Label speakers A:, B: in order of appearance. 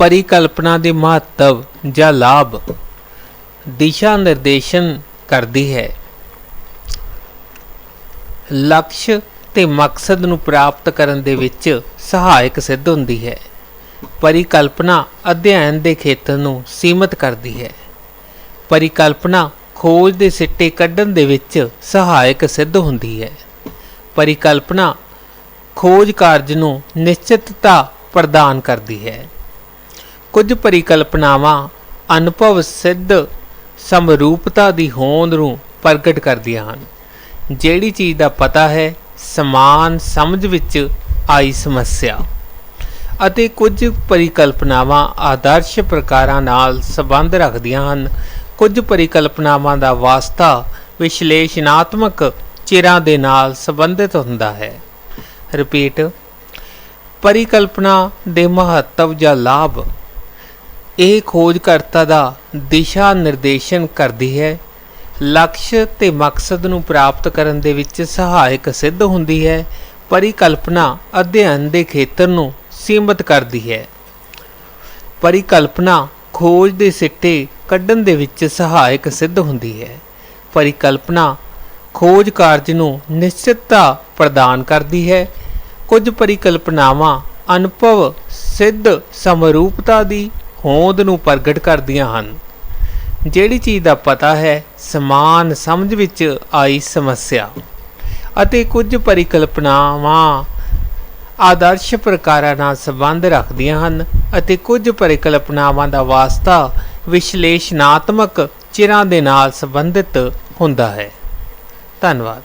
A: ਪਰਿਕਲਪਨਾ ਦੇ ਮਹੱਤਵ ਜਾਂ ਲਾਭ ਦਿਸ਼ਾ ਨਿਰਦੇਸ਼ਨ ਕਰਦੀ ਹੈ। ਲਕਸ਼ ਤੇ ਮਕਸਦ ਨੂੰ ਪ੍ਰਾਪਤ ਕਰਨ ਦੇ ਵਿੱਚ ਸਹਾਇਕ ਸਿੱਧ ਹੁੰਦੀ ਹੈ। ਪਰਿਕਲਪਨਾ ਅਧਿਐਨ ਦੇ ਖੇਤਰ ਨੂੰ ਸੀਮਤ ਕਰਦੀ ਹੈ। ਪਰਿਕਲਪਨਾ ਖੋਜ ਦੇ ਸਿੱਟੇ ਕੱਢਣ ਦੇ ਵਿੱਚ ਸਹਾਇਕ ਸਿੱਧ ਹੁੰਦੀ ਹੈ। ਪਰਿਕਲਪਨਾ ਖੋਜ ਕਾਰਜ ਨੂੰ ਨਿਸ਼ਚਿਤਤਾ ਪ੍ਰਦਾਨ ਕਰਦੀ ਹੈ। ਕੁਝ ਪਰਿਕਲਪਨਾਵਾਂ ਅਨੁਭਵ ਸਿੱਧ ਸਮਰੂਪਤਾ ਦੀ ਹੋਂਦ ਨੂੰ ਪ੍ਰਗਟ ਕਰਦੀਆਂ ਹਨ। ਜਿਹੜੀ ਚੀਜ਼ ਦਾ ਪਤਾ ਹੈ, ਸਮਾਨ ਸਮਝ ਵਿੱਚ ਆਈ ਸਮੱਸਿਆ ਅਤੇ ਕੁਝ ਪਰਿਕਲਪਨਾਵਾਂ ਆਦਰਸ਼ ਪ੍ਰਕਾਰਾਂ ਨਾਲ ਸੰਬੰਧ ਰੱਖਦੀਆਂ ਹਨ। ਕੁਝ ਪਰਿਕਲਪਨਾਵਾਂ ਦਾ ਵਾਸਤਾ ਵਿਸ਼ਲੇਸ਼ਣਾਤਮਕ ਚਿਰਾਂ ਦੇ ਨਾਲ ਸੰਬੰਧਿਤ ਹੁੰਦਾ ਹੈ। ਰਿਪੀਟ ਪਰਿਕਲਪਨਾ ਦੇ ਮਹੱਤਵ ਜਾਂ ਲਾਭ ਇਹ ਖੋਜਕਰਤਾ ਦਾ ਦਿਸ਼ਾ ਨਿਰਦੇਸ਼ਨ ਕਰਦੀ ਹੈ। ਲਕਸ਼ ਤੇ ਮਕਸਦ ਨੂੰ ਪ੍ਰਾਪਤ ਕਰਨ ਦੇ ਵਿੱਚ ਸਹਾਇਕ ਸਿੱਧ ਹੁੰਦੀ ਹੈ। ਪਰਿਕਲਪਨਾ ਅਧਿਐਨ ਦੇ ਖੇਤਰ ਨੂੰ ਸੀਮਤ ਕਰਦੀ ਹੈ। ਪਰਿਕਲਪਨਾ ਖੋਜ ਦੇ ਸਿੱਟੇ ਕੱਢਣ ਦੇ ਵਿੱਚ ਸਹਾਇਕ ਸਿੱਧ ਹੁੰਦੀ ਹੈ। ਪਰਿਕਲਪਨਾ ਖੋਜ ਕਾਰਜ ਨੂੰ ਨਿਸ਼ਚਿਤਤਾ ਪ੍ਰਦਾਨ ਕਰਦੀ ਹੈ। ਕੁਝ ਪਰਿਕਲਪਨਾਵਾਂ ਅਨੁਭਵ ਸਿੱਧ ਸਮਰੂਪਤਾ ਦੀ ਹੋਂਦ ਨੂੰ ਪ੍ਰਗਟ ਕਰਦੀਆਂ ਹਨ। ਜਿਹੜੀ ਚੀਜ਼ ਦਾ ਪਤਾ ਹੈ, ਸਮਾਨ ਸਮਝ ਵਿੱਚ ਆਈ ਸਮੱਸਿਆ ਅਤੇ ਕੁਝ ਪਰਿਕਲਪਨਾਵਾਂ ਆਦਰਸ਼ ਪ੍ਰਕਾਰਾਂ ਨਾਲ ਸੰਬੰਧ ਰੱਖਦੀਆਂ ਹਨ ਅਤੇ ਕੁਝ ਪਰਿਕਲਪਨਾਵਾਂ ਦਾ ਵਾਸਤਾ ਵਿਸ਼ਲੇਸ਼ਣਾਤਮਕ ਚਿਰਾਂ ਦੇ ਨਾਲ ਸੰਬੰਧਿਤ ਹੁੰਦਾ ਹੈ। ਧੰਨਵਾਦ।